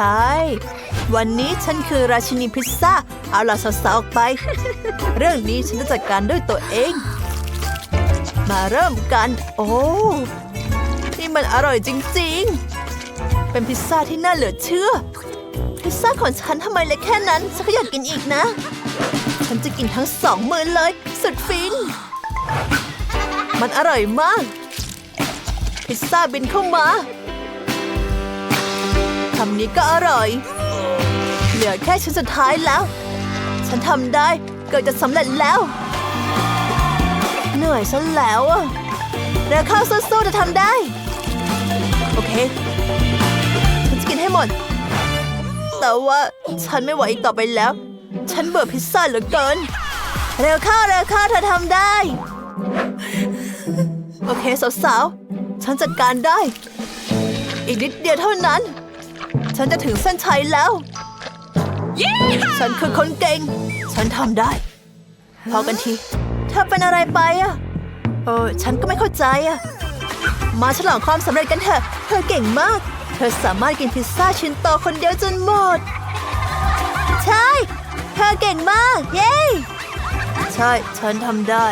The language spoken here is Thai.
ใช่ วันนี้ฉันคือราชินีพิซซ่า เอาล่ะสาวๆออกไป เรื่องนี้ฉันจะจัดการด้วยตัวเอง มาเริ่มกัน โอ้ นี่มันอร่อยจริงๆ เป็นพิซซ่าที่น่าเหลือเชื่อ พิซซ่าของฉันทำไมเล็กแค่นั้น ฉันก็อยากกินอีกนะ ฉันจะกินทั้งสองมือเลย สุดฟิน มันอร่อยมาก พิซซ่าบินเข้ามา คำนี้ก็อร่อย เหลือแค่ชิ้นสุดท้ายแล้ว ฉันทำได้เกิดจะสำเร็จแล้ว เหนื่อยซะแล้วอะเร็วเข้าสู้ๆจะทำได้ โอเค ฉันจะกินให้หมด แต่ว่าฉันไม่ไหวอีกต่อไปแล้ว ฉันเบื่อพิซซ่าเหลือเกิน เร็วข้าเร็วข้าเธอทำได้ โอเคสาวๆ ฉันจัดการได้ อีกนิดเดียวเท่านั้น ฉันจะถึงเส้นชัยแล้ว ฉันคือคนเก่ง ฉันทำได้ พอกันที เธอเป็นอะไรไปอะเออ ฉันก็ไม่เข้าใจอะมาฉลองความสำเร็จกันเถอะ เธอเก่งมาก เธอสามารถกินพิซซ่าชิ้นโตคนเดียวจนหมด ใช่ เธอเก่งมาก เย้ ใช่ ฉันทำได้